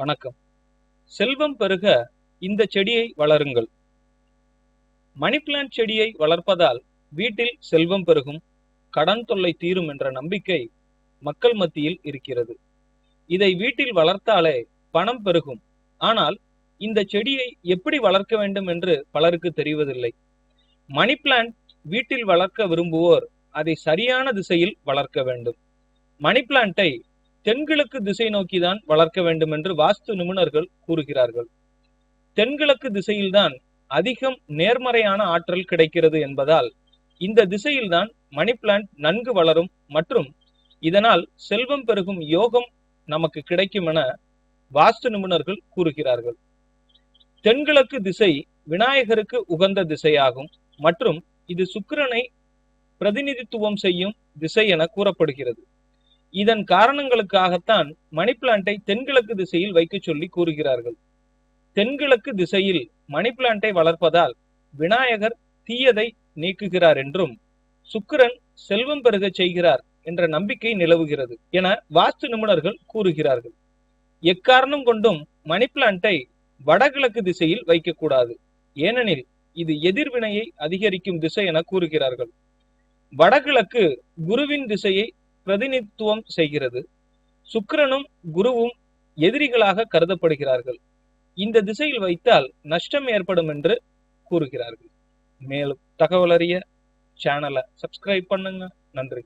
வணக்கம். செல்வம் பெருக இந்த செடியை வளருங்கள். மணி பிளான்ட் செடியை வளர்ப்பதால் வீட்டில் செல்வம் பெருகும் கடன் தொல்லை தீரும் என்ற நம்பிக்கை மக்கள் மத்தியில் இருக்கிறது. இதை வீட்டில் வளர்த்தாலே பணம் பெருகும். ஆனால் இந்த செடியை எப்படி வளர்க்க வேண்டும் என்று பலருக்கு தெரிவதில்லை. மணி பிளான்ட் வீட்டில் வளர்க்க விரும்புவோர் அதை சரியான திசையில் வளர்க்க வேண்டும். மணி பிளான்ட்டை தென்கிழக்கு திசை நோக்கிதான் வளர்க்க வேண்டும் என்று வாஸ்து நிபுணர்கள் கூறுகிறார்கள். தென்கிழக்கு திசையில்தான் அதிகம் நேர்மறையான ஆற்றல் கிடைக்கிறது என்பதால் இந்த திசையில்தான் மணி பிளான்ட் நன்கு வளரும் மற்றும் இதனால் செல்வம் பெருகும் யோகம் நமக்கு கிடைக்கும் என வாஸ்து நிபுணர்கள் கூறுகிறார்கள். தென்கிழக்கு திசை விநாயகருக்கு உகந்த திசையாகும் மற்றும் இது சுக்கிரனை பிரதிநிதித்துவம் செய்யும் திசை என கூறப்படுகிறது. இதன் காரணங்களுக்காகத்தான் மணி பிளான்ட்டை தென்கிழக்கு திசையில் வைக்க சொல்லி கூறுகிறார்கள். தென்கிழக்கு திசையில் மணி பிளான்ட்டை வளர்ப்பதால் விநாயகர் தீயதை நீக்குகிறார் என்றும் சுக்கிரன் செல்வம் பெருகச் செய்கிறார் என்ற நம்பிக்கை நிலவுகிறது என வாஸ்து நிபுணர்கள் கூறுகிறார்கள். எக்காரணம் கொண்டும் மணி பிளான்ட்டை வடகிழக்கு திசையில் வைக்கக்கூடாது. ஏனெனில் இது எதிர்வினையை அதிகரிக்கும் திசை என கூறுகிறார்கள். வடகிழக்கு குருவின் திசையை பிரதிநிதித்துவம் செய்கிறது. சுக்கிரனும் குருவும் எதிரிகளாக கருதப்படுகிறார்கள். இந்த திசையில் வைத்தால் நஷ்டம் ஏற்படும் என்று கூறுகிறார்கள். மேலும் தகவல் அறிய சேனலை சப்ஸ்கிரைப் பண்ணுங்க. நன்றி.